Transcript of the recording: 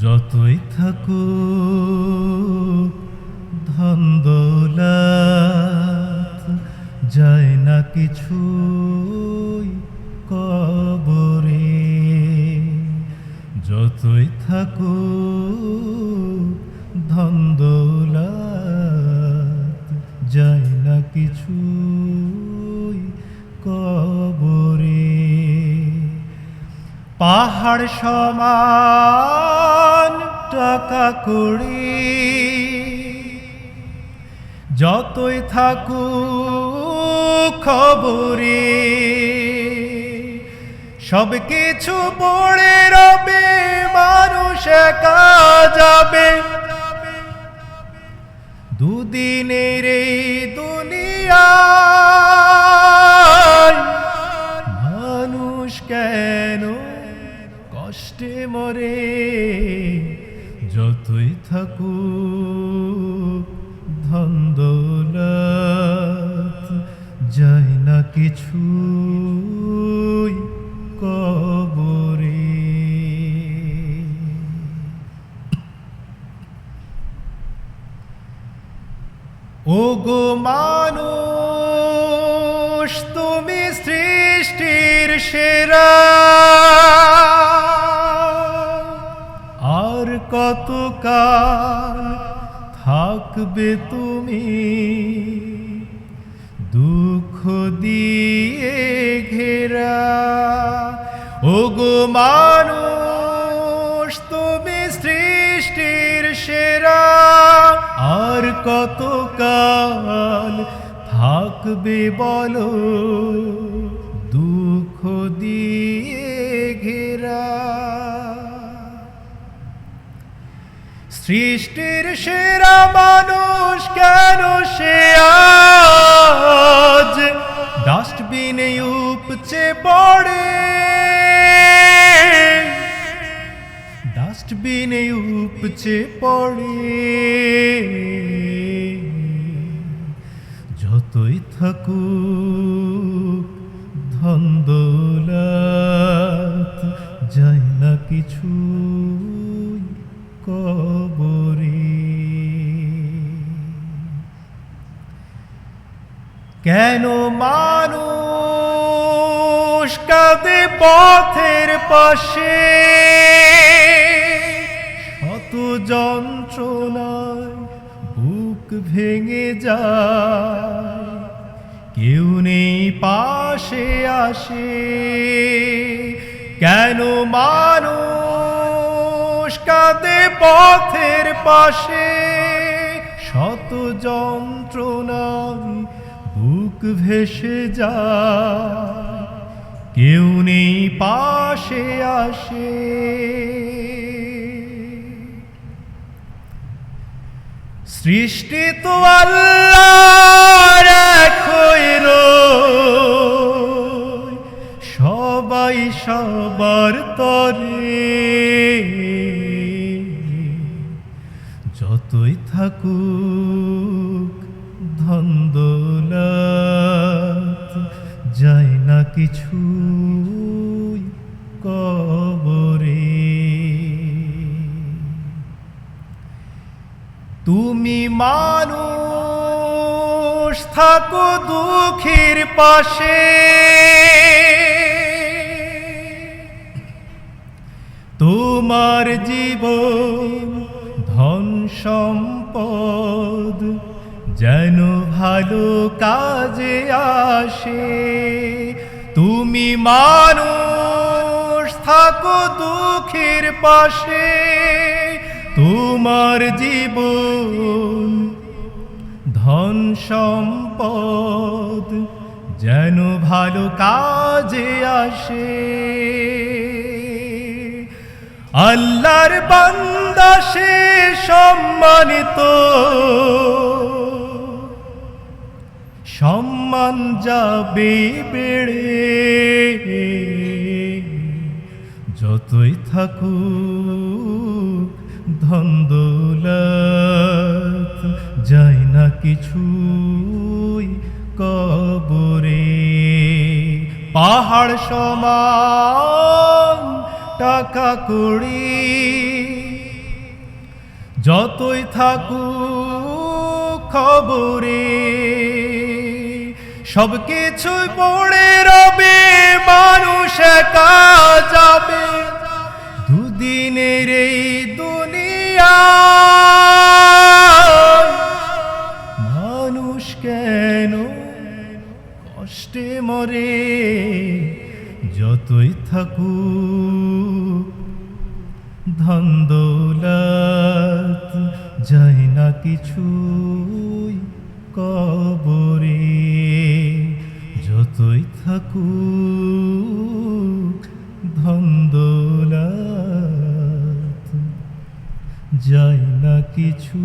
যতই থাকু ধন্দলা যায় না কিছু পাহাড় সমান টাকা করি যতই থাকু খবরে, সব কিছু পড়ে রবে, মানুষ একা যাবে। দুদিনের এই দুনিয়ায় কিছু কবরে। ও গো মানুষ তুমি সৃষ্টির সেরা। আর কত কাল থাকবে তুমি ঘেরা। ও গো মানুষ, তুমি সৃষ্টির সেরা। আর কত কাল থাকবে বলো? দুঃখ দিয়ে ঘেরা। সৃষ্টির সেরা মানুষ কেন সে ডাস্টবিনে উপচে পড়ে। যতই থাকুক ধন দৌলত যায় না কিছু কবরে। কেন মানুষ কাঁদে পথের পাশে? যন্ত্রণায় বুক ভেঙে যায়। কেউ নেই পাশে আসে, কেন মানুষ কাঁদে পথের পাশে? শত যন্ত্রণায় বুক ভেসে যায়। কেউ নেই পাশে আসে সৃষ্টি তো আল্লাহর সবাই সবার তরে। যতই থাকুক ধন দৌলত যায় না কিছু তুমি মানুষ, থাকো দুঃখের পাশে। তোমার জীবন, ধন সম্পদ যেন ভালো কাজে আসে। তুমি মানুষ, থাকো দুঃখের পাশে। তোমার জীবন ধন সম্পদ যেন ভালো কাজে আসে। আল্লাহর বান্দা সে সম্মানিত। সম্মান যাবে বেড়ে। যতই থাকুক ধন দৌলত যায় না কিছুই কবরে। পাহাড় সমান টাকা কড়ি, যতই থাকুক খবরে। সব কিছুই পড়ে রবে, মানুষ একা যাবে। যতই থাকুক ধন যায় না কিছুই কবরে। যতই থাকুক ধন যায় না কিছু